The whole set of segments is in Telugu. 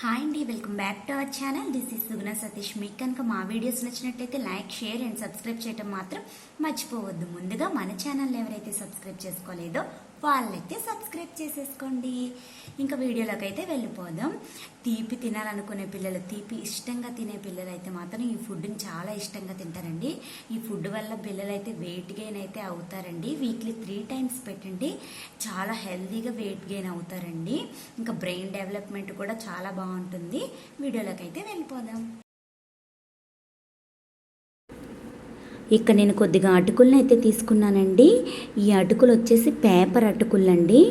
హాయ్ అండి welcome back to our channel. This is Suguna Satish. మీకు కనుక మా వీడియోస్ నచ్చినట్టయితే లైక్ షేర్ అండ్ సబ్స్క్రైబ్ చేయడం మాత్రం మర్చిపోవద్దు. ముందుగా మన ఛానల్ ఎవరైతే సబ్స్క్రైబ్ చేసుకోలేదో వాళ్ళైతే సబ్స్క్రైబ్ చేసేసుకోండి. ఇంకా వీడియోలోకి అయితే వెళ్ళిపోదాం. తీపి తినాలనుకునే పిల్లలు తీపి ఇష్టంగా తినే పిల్లలు అయితే మాత్రం ఈ ఫుడ్ని చాలా ఇష్టంగా తింటారండి. ఈ ఫుడ్ వల్ల పిల్లలు అయితే వెయిట్ గెయిన్ అయితే అవుతారండి. వీక్లీ త్రీ టైమ్స్ పెట్టండి. చాలా హెల్తీగా వెయిట్ గెయిన్ అవుతారండి. ఇంకా బ్రెయిన్ డెవలప్మెంట్ కూడా చాలా బాగుంటుంది. వీడియోలోకి అయితే వెళ్ళిపోదాం. ఇక్కడ నేను కొద్దిగా అటుకులను అయితే తీసుకున్నానండి. ఈ అటుకులు వచ్చేసి పేపర్ అటుకులండి.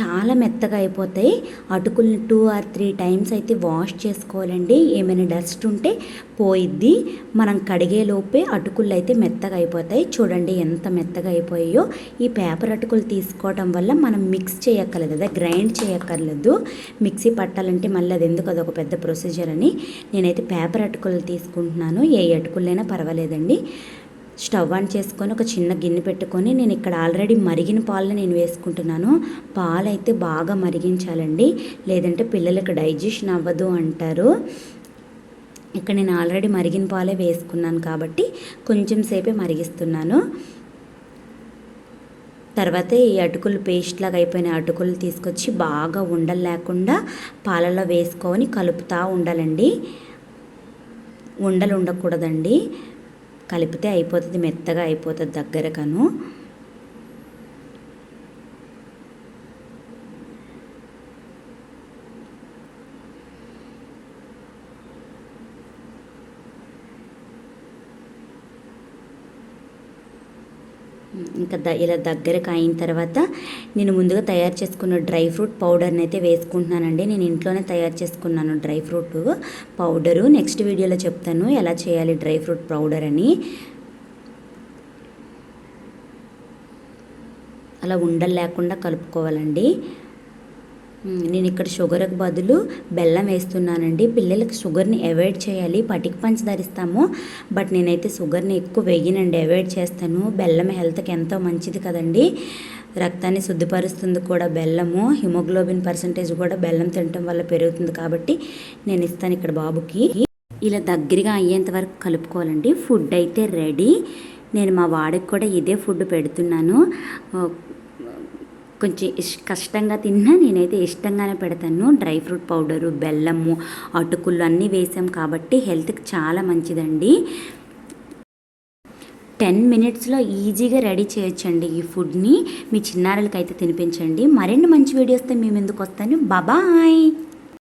చాలా మెత్తగా అయిపోతాయి. అటుకుల్ని టూ ఆర్ త్రీ టైమ్స్ అయితే వాష్ చేసుకోవాలండి. ఏమైనా డస్ట్ ఉంటే పోయిద్ది. మనం కడిగే లోపే అటుకులు అయితే మెత్తగా అయిపోతాయి. చూడండి ఎంత మెత్తగా అయిపోయాయో. ఈ పేపర్ అటుకులు తీసుకోవడం వల్ల మనం మిక్స్ చేయక్కర్లేదు. అదే గ్రైండ్ చేయక్కర్లేదు. మిక్సీ పట్టాలంటే మళ్ళీ అది ఎందుకు? అదొక పెద్ద ప్రొసీజర్ అని. నేనైతే పేపర్ అటుకులు తీసుకుంటున్నాను. ఏ అటుకులైనా పర్వాలేదండి. స్టవ్ ఆన్ చేసుకొని ఒక చిన్న గిన్నె పెట్టుకొని నేను ఇక్కడ ఆల్రెడీ మరిగిన పాలను నేను వేసుకుంటున్నాను. పాలు అయితే బాగా మరిగించాలండి. లేదంటే పిల్లలకు డైజెషన్ అవ్వదు అంటారు. ఇక్కడ నేను ఆల్రెడీ మరిగిన పాలే వేసుకున్నాను కాబట్టి కొంచెం సేపే మరిగిస్తున్నాను. తర్వాత ఈ అటుకులు పేస్ట్ లాగా అయిపోయిన అటుకులు తీసుకొచ్చి బాగా ఉండలు లేకుండా పాలలో వేసుకొని కలుపుతూ ఉండాలండి. ఉండలు ఉండకూడదండి. కలిపితే అయిపోతుంది మెత్తగా అయిపోతుంది దగ్గరకను. ఇంకా ద ఇలా దగ్గరకు అయిన తర్వాత నేను ముందుగా తయారు చేసుకున్న డ్రై ఫ్రూట్ పౌడర్ని అయితే వేసుకుంటున్నానండి. నేను ఇంట్లోనే తయారు చేసుకున్నాను డ్రై ఫ్రూట్. పౌడరు నెక్స్ట్ వీడియోలో చెప్తాను ఎలా చేయాలి డ్రై ఫ్రూట్ పౌడర్ అని. అలా ఉండలు లేకుండా కలుపుకోవాలండి. నేను ఇక్కడ షుగర్కి బదులు బెల్లం వేస్తున్నానండి. పిల్లలకి షుగర్ని అవాయిడ్ చేయాలి. పటికి పంచదారిస్తాము బట్ నేనైతే షుగర్ని ఎక్కువ వేయనండి. అవాయిడ్ చేస్తాను. బెల్లం హెల్త్కి ఎంతో మంచిది కదండి. రక్తాన్ని శుద్ధిపరుస్తుంది కూడా బెల్లము. హిమోగ్లోబిన్ పర్సంటేజ్ కూడా బెల్లం తినటం వల్ల పెరుగుతుంది కాబట్టి నేను ఇస్తాను ఇక్కడ బాబుకి. ఇలా దగ్గరగా అయ్యేంత వరకు కలుపుకోవాలండి. ఫుడ్ అయితే రెడీ. నేను మా వాడికి కూడా ఇదే ఫుడ్ పెడుతున్నాను. కొంచెం ఇష్ కష్టంగా తిన్నా నేనైతే ఇష్టంగానే పెడతాను. డ్రై ఫ్రూట్ పౌడరు బెల్లము అటుకులు అన్నీ వేసాం కాబట్టి హెల్త్కి చాలా మంచిదండి. టెన్ మినిట్స్లో ఈజీగా రెడీ చేయొచ్చండి ఈ ఫుడ్ని. మీ చిన్నారులకి అయితే తినిపించండి. మరిన్ని మంచి వీడియోస్తే మేము ఎందుకు వస్తాను బాబాయ్